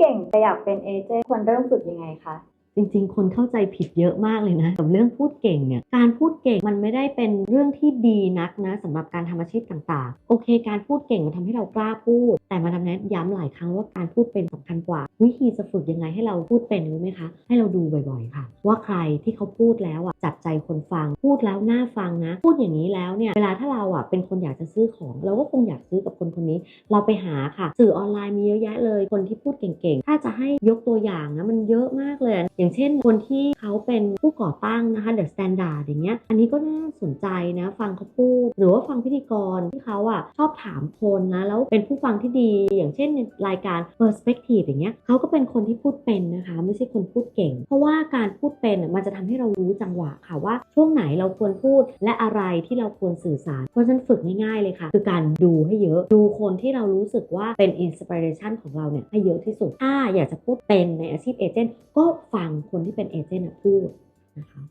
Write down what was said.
เก่งแต่อยากเป็นเอเจนต์ควรเริ่มฝึกยังไงคะ จริงๆ คนเข้าใจผิดเยอะมากเลยนะกับเรื่องพูดเก่งเนี่ยการพูดเก่งมันไม่ได้เป็นเรื่องที่ดีนักนะสำหรับการทำอาชีพต่างๆ โอเค การพูดเก่งมันทำให้เรากล้าพูด แต่มาดามแนย้ำหลายครั้งว่าการพูดเป็นสำคัญกว่า วิธีจะฝึกยังไงให้เราพูดเป็นรู้ไหมคะ ให้เราดูบ่อยๆค่ะ ว่าใครที่เขาพูดแล้วอะจับใจคนฟัง พูดแล้วน่าฟังนะ พูดอย่างนี้แล้วเนี่ยเวลาถ้าเราอะเป็นคนอยากจะซื้อของ เราก็คงอยากซื้อกับคนคนนี้ เราไปหาค่ะ สื่อออนไลน์มีเยอะแยะเลย คนที่พูดเก่งๆ ถ้าจะให้ยกตัวอย่างนะมันเยอะมากเลย อย่างเช่นคนที่เขาเป็นผู้ก่อตั้งนะคะ The Standard อย่างเงี้ยอันนี้ก็น่าสนใจนะฟังเขาพูด หรือว่าฟังพิธีกรที่เขาอะชอบถามคนนะแล้วเป็นผู้ฟังที่ดี อย่างเช่นรายการ Perspective อย่างเงี้ยเขาก็เป็นคนที่พูดเป็นนะคะไม่ใช่คนพูดเก่ง เพราะว่าการพูดเป็นมันจะทำให้เรารู้จังหวะค่ะว่าช่วงไหนเราควรพูดและอะไรที่เราควรสื่อสาร เพราะฉะนั้นฝึกง่ายๆเลยค่ะ คือการดูให้เยอะดูคนที่เรารู้สึกว่าเป็นอินสปิเรชันของเราเนี่ยให้เยอะที่สุดถ้าอยากจะพูดเป็นในอาชีพเอเจนต์ก็ฟังคนที่เป็นเอเจนต์พูดนะคะ